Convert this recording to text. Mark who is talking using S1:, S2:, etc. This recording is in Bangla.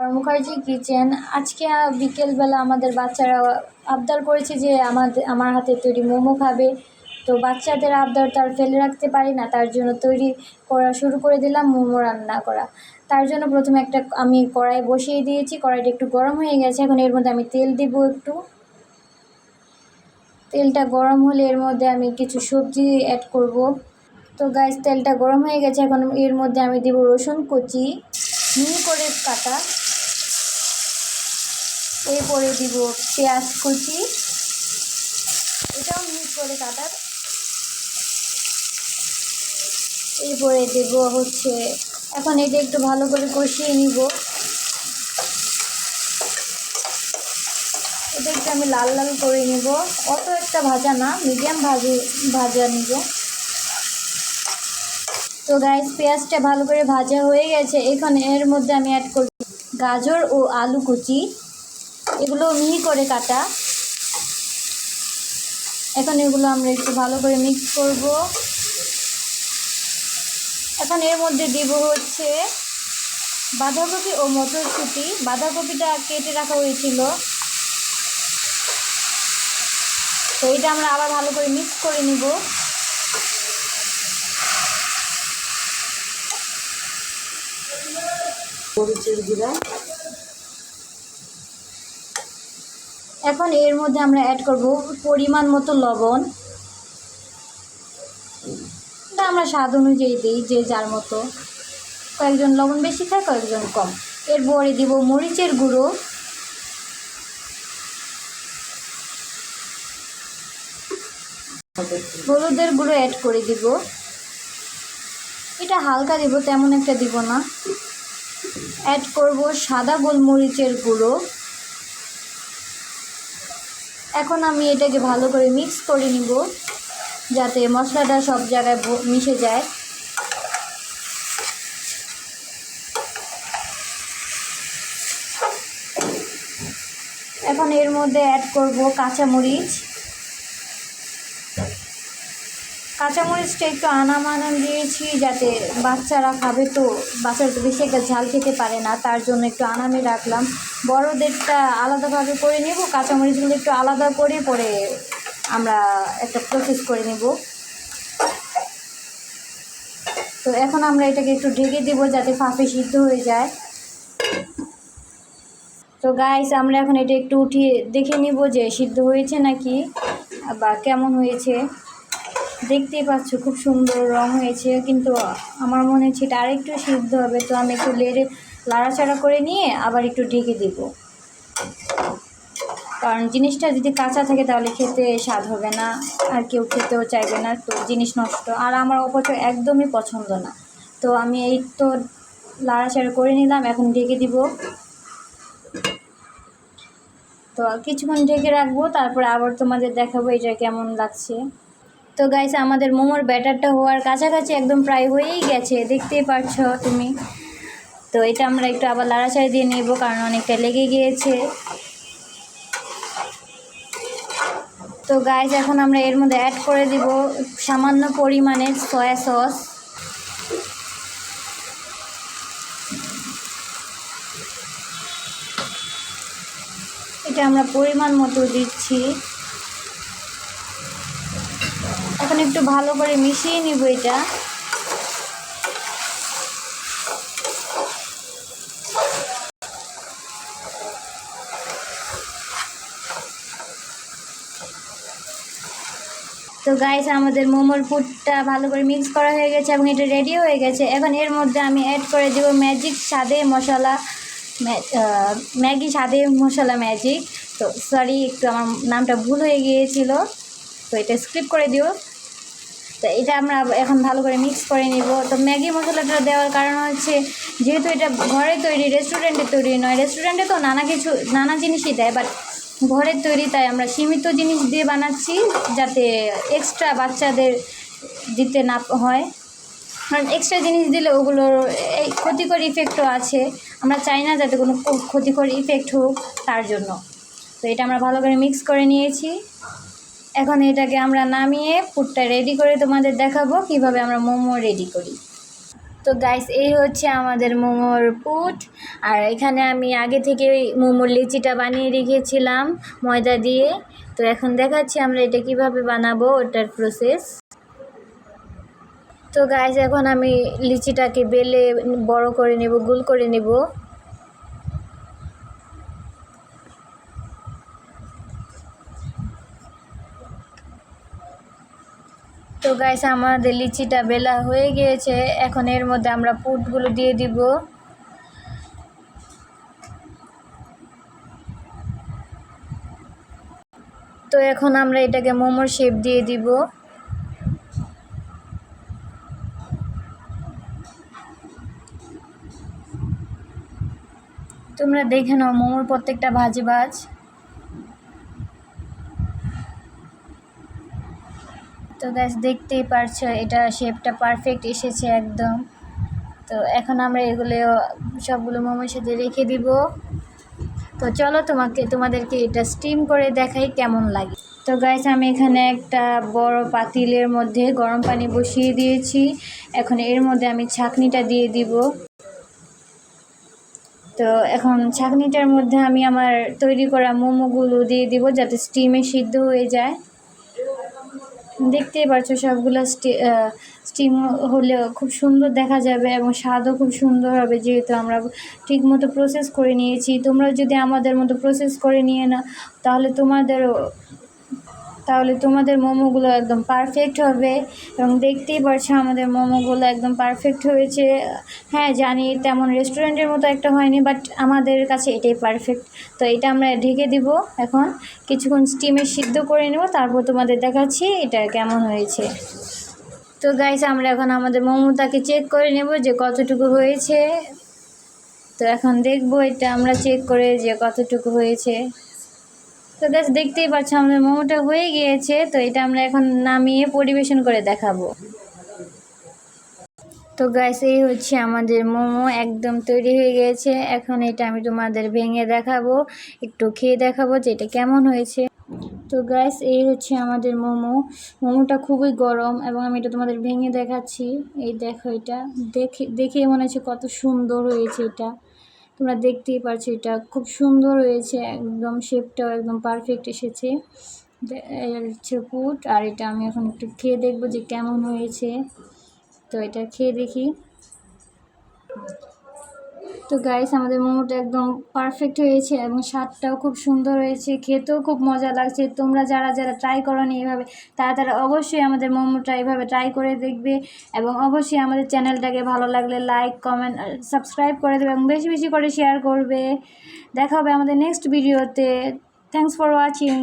S1: মুখার্জি কিচেন আজকে বিকেলবেলা আমাদের বাচ্চারা আবদার করেছে যে আমাদের, আমার হাতে তৈরি মোমো খাবে। তো বাচ্চাদের আবদার তো আর ফেলে রাখতে পারি না, তার জন্য তৈরি করা শুরু করে দিলাম, মোমো রান্না করা। তার জন্য প্রথমে একটা, আমি কড়াই বসিয়ে দিয়েছি, কড়াইটা একটু গরম হয়ে গেছে, এখন এর মধ্যে আমি তেল দিব একটু। তেলটা গরম হলে এর মধ্যে আমি কিছু সবজি অ্যাড করব। তো গাইস তেলটা গরম হয়ে গেছে, এখন এর মধ্যে আমি দিব রসুন কুচি, মিহি করে কাটা। এরপরে দিব পেঁয়াজ কুচি। এটাও মিহি করে কাটা এরপরে দেব হচ্ছে, এখন এটা একটু ভালো করে কষিয়ে নিব। এটা একটু আমি লাল লাল করে নিব। অত একটা ভাজা না, মিডিয়াম ভাজি, ভাজা নিব। তো গাইস পেঁয়াজটা ভালো করে ভাজা হয়ে গেছে। এখন এর মধ্যে আমি অ্যাড করব গাজর ও আলু কুচি। এগুলো মিহি করে কাটা। এখন এগুলো আমরা একটু ভালো করে মিক্স করব। এখন এর মধ্যে দিব হচ্ছে বাঁধাকপি ও মটরশুঁটি। বাঁধাকপিটা কেটে রাখা হয়েছিল। তো এটা আমরা আবার ভালো করে মিক্স করে নিব।
S2: মরিচের গুঁড়া।
S1: এখন এর মধ্যে আমরা অ্যাড করব পরিমাণ মতো লবণ। এটা আমরা স্বাদ অনুযায়ী দিই যে যার মতো। কয়েকজন লবণ বেশি খায়, কয়েকজন কম। এরপরে দিব মরিচের গুঁড়ো। হলুদের গুঁড়ো অ্যাড করে দিব। এটা হালকা দিব, তেমন একটা দিব না। অ্যাড করব সাদা গোলমরিচের গুঁড়ো। এখন আমি এটাকে ভালো করে মিক্স করে নিব, যাতে মশলাটা সব জায়গায় মিশে যায়। এখন এর মধ্যে অ্যাড করব কাঁচামরিচ। কাঁচামরিচটা একটু আনামানান দিয়েছি যাতে বাচ্চারা খাবে তো। বাচ্চারা বেশি একটা ঝাল খেতে পারে না, তার জন্য একটু আনামে রাখলাম। বড়োদেরটা আলাদাভাবে করে নেব, কাঁচামরিচগুলো একটু আলাদা করে পরে আমরা একটা প্রসেস করে নেব। তো এখন আমরা এটাকে একটু ঢেকে দেব যাতে ফাঁপে সিদ্ধ হয়ে যায়। তো গাইস আমরা এখন এটা একটু উঠিয়ে দেখে নিব যে সিদ্ধ হয়েছে নাকি বা কেমন হয়েছে। দেখতেই পাচ্ছ, খুব সুন্দর রং হয়েছে, কিন্তু আমার মনে হচ্ছে এটা আরেকটু সিদ্ধ হবে, তো আমি একটু লেড়ে লাড়াচাড়া করে নিয়ে আবার একটু ঢেকে দেব। কারণ জিনিসটা যদি কাঁচা থাকে তাহলে খেতে স্বাদ হবে না, আর কেউ খেতেও চাইবে না, তো জিনিস নষ্ট। আর আমার অপচয় একদমই পছন্দ না। তো আমি এই তো লাড়াচাড়া করে নিলাম, এখন ঢেকে দিব। তো কিছুক্ষণ ঢেকে রাখব, তারপরে আবার তোমাদের দেখাবো এটা কেমন লাগছে। তো গাইস আমাদের মোমোর ব্যাটারটা হওয়ার কাছাকাছি একদম প্রায় হয়েই গেছে, দেখতেই পারছ তুমি। তো এটা আমরা একটু আবার লাড়াচাড়ি দিয়ে নেব, কারণ অনেকটা লেগে গিয়েছে। তো গাইস এখন আমরা এর মধ্যে অ্যাড করে দিব সামান্য পরিমাণে সয়া সস এটা আমরা পরিমাণ মতো দিচ্ছি। এখন একটু ভালো করে মিশিয়ে নিব এটা। তো গাইস আমাদের মোমোর পুরটা ভালো করে মিক্স করা হয়ে গেছে এবং এটা রেডি হয়ে গেছে। এখন এর মধ্যে আমি অ্যাড করে দেবো ম্যাজিক স্বাদে মশলা ম্যাগি স্বাদে মশলা ম্যাজিক তো সরি একটু আমার নামটা ভুল হয়ে গিয়েছিল। তো এটা স্ক্রিপ্ট করে দিও। তো এটা আমরা এখন ভালো করে মিক্স করে নিব। তো ম্যাগি মশলাটা দেওয়ার কারণ হচ্ছে, যেহেতু এটা ঘরে তৈরি রেস্টুরেন্টে তৈরি নয়। রেস্টুরেন্টে তো নানা কিছু, নানা জিনিসই দেয় বাট ঘরের তৈরি তাই আমরা সীমিত জিনিস দিয়ে বানাচ্ছি যাতে এক্সট্রা বাচ্চাদের দিতে না হয়। কারণ এক্সট্রা জিনিস দিলে ওগুলোর এই ক্ষতিকর ইফেক্টও আছে। আমরা চাই না যাতে কোনো ক্ষতিকর ইফেক্ট হোক তার জন্য। তো এটা আমরা ভালো করে মিক্স করে নিয়েছি। এখন এটাকে আমরা নামিয়ে পুরটা রেডি করে তোমাদের দেখাবো, কীভাবে আমরা মোমো রেডি করি। তো গাইস এই হচ্ছে আমাদের মোমোর পুট আর এখানে আমি আগে থেকে ওই মোমোর লিচিটা বানিয়ে রেখেছিলাম, ময়দা দিয়ে। তো এখন দেখাচ্ছি আমরা এটা কীভাবে বানাবো, ওটার প্রসেস তো গাইস এখন আমি লিচিটাকে বেলে বড় করে নেব, গোল করে নেব। তো গাইস আমাদের লিচিটা বেলা হয়ে গিয়েছে। এখন এর মধ্যে আমরা পুটগুলো দিয়ে দিব। তো এখন আমরা এটাকে মোমোর শেপ দিয়ে দিব। তোমরা দেখে নাও, মোমোর প্রত্যেকটা ভাজি ভাজ তো গ্যাস দেখতেই পারছ, এটা শেপটা পারফেক্ট এসেছে একদম। তো এখন আমরা এগুলো সবগুলো মোমোর সাথে রেখে দিব। তো চলো তোমাকে, তোমাদেরকে এটা স্টিম করে দেখাই কেমন লাগে। তো গাইস আমি এখানে একটা বড় পাতিলের মধ্যে গরম পানি বসিয়ে দিয়েছি। এখন এর মধ্যে আমি ছাঁকনিটা দিয়ে দিব। তো এখন ছাঁকনিটার মধ্যে আমি আমার তৈরি করা মোমোগুলো দিয়ে দিব যাতে স্টিমে সিদ্ধ হয়ে যায়। দেখতেই পাচ্ছ সবগুলো স্টিম হলে খুব সুন্দর দেখা যাবে এবং স্বাদও খুব সুন্দর হবে যেহেতু আমরা ঠিকমতো প্রসেস করে নিয়েছি। তোমরা যদি আমাদের মতো প্রসেস করে নিয়ে না তাহলে তোমাদেরও তাহলে তোমাদের মোমোগুলো একদম পারফেক্ট হবে এবং দেখতেই পারছ আমাদের মোমোগুলো একদম পারফেক্ট হয়েছে। হ্যাঁ জানি তেমন রেস্টুরেন্টের মতো একটা হয়নি বাট আমাদের কাছে এটাই পারফেক্ট তো এটা আমরা ঢেকে দিব এখন। কিছুক্ষণ স্টিমে সিদ্ধ করে নেব, তারপর তোমাদের দেখাচ্ছি এটা কেমন হয়েছে। তো গাইস আমরা এখন আমাদের মোমোটাকে চেক করে নেব যে কতটুকু হয়েছে। তো এখন দেখব এটা আমরা চেক করে যে কতটুকু হয়েছে। তো গ্যাস দেখতেই পাচ্ছ আমাদের মোমোটা হয়ে গিয়েছে। তো এটা আমরা এখন নামিয়ে পরিবেশন করে দেখাবো। তো গ্যাস এই হচ্ছে আমাদের মোমো, একদম তৈরি হয়ে গিয়েছে। এখন এটা আমি তোমাদের ভেঙে দেখাবো, একটু খেয়ে দেখাবো যে এটা কেমন হয়েছে। তো গ্যাস এই হচ্ছে আমাদের মোমো। মোমোটা খুবই গরম এবং আমি এটা তোমাদের ভেঙে দেখাচ্ছি। এই দেখো এটা, দেখে দেখেই মনে হচ্ছে কত সুন্দর হয়েছে এটা। তোমরা দেখতেই পারছ এটা খুব সুন্দর হয়েছে, একদম শেপটাও একদম পারফেক্ট এসেছে। হচ্ছে পুট আর এটা আমি এখন একটু খেয়ে দেখব যে কেমন হয়েছে। তো এটা খেয়ে দেখি। তো গাইস আমাদের মোমোটা একদম পারফেক্ট হয়েছে এবং স্বাদটাও খুব সুন্দর হয়েছে, খেতেও খুব মজা লাগছে। তোমরা যারা যারা ট্রাই করো নি এইভাবে তারা তারা অবশ্যই আমাদের মোমোটা এইভাবে ট্রাই করে দেখবে এবং অবশ্যই আমাদের চ্যানেলটাকে ভালো লাগলে লাইক কমেন্ট সাবস্ক্রাইব করে দেবে এবং বেশি বেশি করে শেয়ার করবে। দেখা হবে আমাদের নেক্সট ভিডিওতে থ্যাংকস ফর ওয়াচিং